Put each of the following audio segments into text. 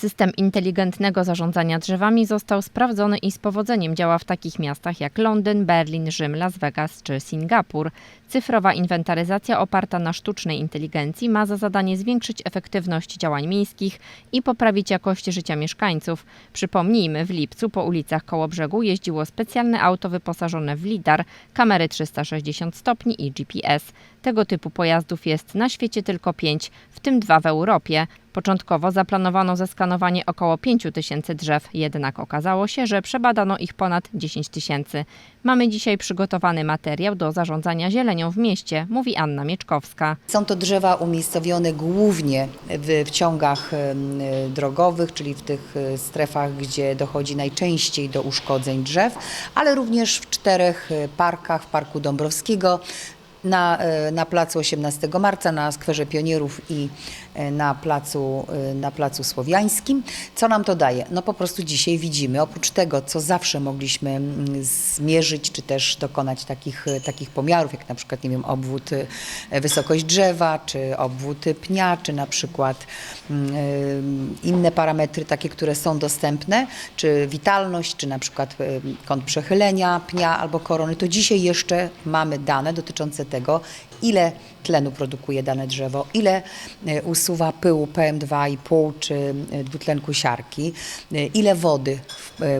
System inteligentnego zarządzania drzewami został sprawdzony i z powodzeniem działa w takich miastach jak Londyn, Berlin, Rzym, Las Vegas czy Singapur. Cyfrowa inwentaryzacja oparta na sztucznej inteligencji ma za zadanie zwiększyć efektywność działań miejskich i poprawić jakość życia mieszkańców. Przypomnijmy, w lipcu po ulicach Kołobrzegu jeździło specjalne auto wyposażone w lidar, kamery 360 stopni i GPS. Tego typu pojazdów jest na świecie tylko pięć, w tym dwa w Europie. Początkowo zaplanowano zeskanowanie około 5 tysięcy drzew, jednak okazało się, że przebadano ich ponad 10 tysięcy. Mamy dzisiaj przygotowany materiał do zarządzania zielenią w mieście, mówi Anna Mieczkowska. Są to drzewa umiejscowione głównie w, ciągach y, drogowych, czyli w tych y, strefach, gdzie dochodzi najczęściej do uszkodzeń drzew, ale również w czterech y, parkach, w Parku Dąbrowskiego, na, e, na placu 18 marca, na Skwerze Pionierów i e, na placu, e, na placu Słowiańskim. Co nam to daje? No po prostu dzisiaj widzimy, oprócz tego, co zawsze mogliśmy mm, zmierzyć, czy też dokonać takich, takich pomiarów, jak na przykład, nie wiem, obwód, wysokość drzewa, czy obwód pnia, czy na przykład mm, inne parametry takie, które są dostępne, czy witalność, czy na przykład kąt przechylenia pnia albo korony, to dzisiaj jeszcze mamy dane dotyczące tego, ile tlenu produkuje dane drzewo, ile e, usuwa pyłu PM2,5 czy e, dwutlenku siarki, e, ile wody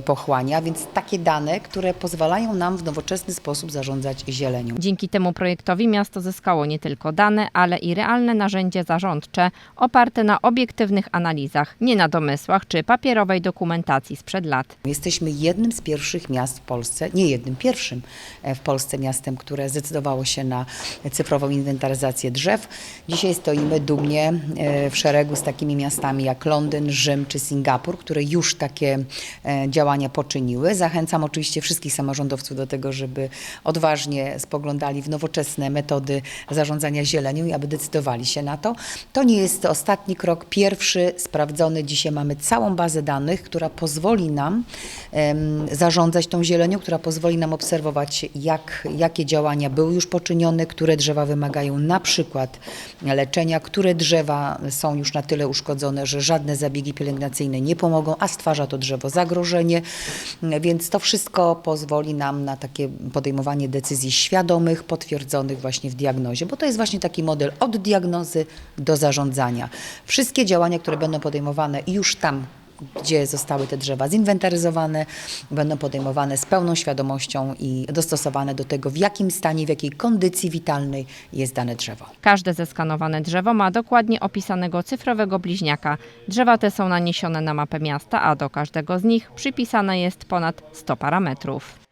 pochłania, więc takie dane, które pozwalają nam w nowoczesny sposób zarządzać zielenią. Dzięki temu projektowi miasto zyskało nie tylko dane, ale i realne narzędzie zarządcze oparte na obiektywnych analizach, nie na domysłach czy papierowej dokumentacji sprzed lat. Jesteśmy jednym z pierwszych miast w Polsce, nie jednym, pierwszym w Polsce miastem, które zdecydowało się na cyfrową inwentaryzację drzew. Dzisiaj stoimy dumnie e, w szeregu z takimi miastami jak Londyn, Rzym czy Singapur, które już takie e, działania poczyniły. Zachęcam oczywiście wszystkich samorządowców do tego, żeby odważnie spoglądali w nowoczesne metody zarządzania zielenią i aby decydowali się na to. To nie jest ostatni krok, pierwszy sprawdzony. Dzisiaj mamy całą bazę danych, która pozwoli nam zarządzać tą zielenią, która pozwoli nam obserwować, jak, jakie działania były już poczynione, które drzewa wymagają na przykład leczenia, które drzewa są już na tyle uszkodzone, że żadne zabiegi pielęgnacyjne nie pomogą, a stwarza to drzewo zagrożenie. Więc to wszystko pozwoli nam na takie podejmowanie decyzji świadomych, potwierdzonych właśnie w diagnozie, bo to jest właśnie taki model od diagnozy do zarządzania. Wszystkie działania, które będą podejmowane już tam, gdzie zostały te drzewa zinwentaryzowane, będą podejmowane z pełną świadomością i dostosowane do tego, w jakim stanie, w jakiej kondycji witalnej jest dane drzewo. Każde zeskanowane drzewo ma dokładnie opisanego cyfrowego bliźniaka. Drzewa te są naniesione na mapę miasta, a do każdego z nich przypisane jest ponad 100 parametrów.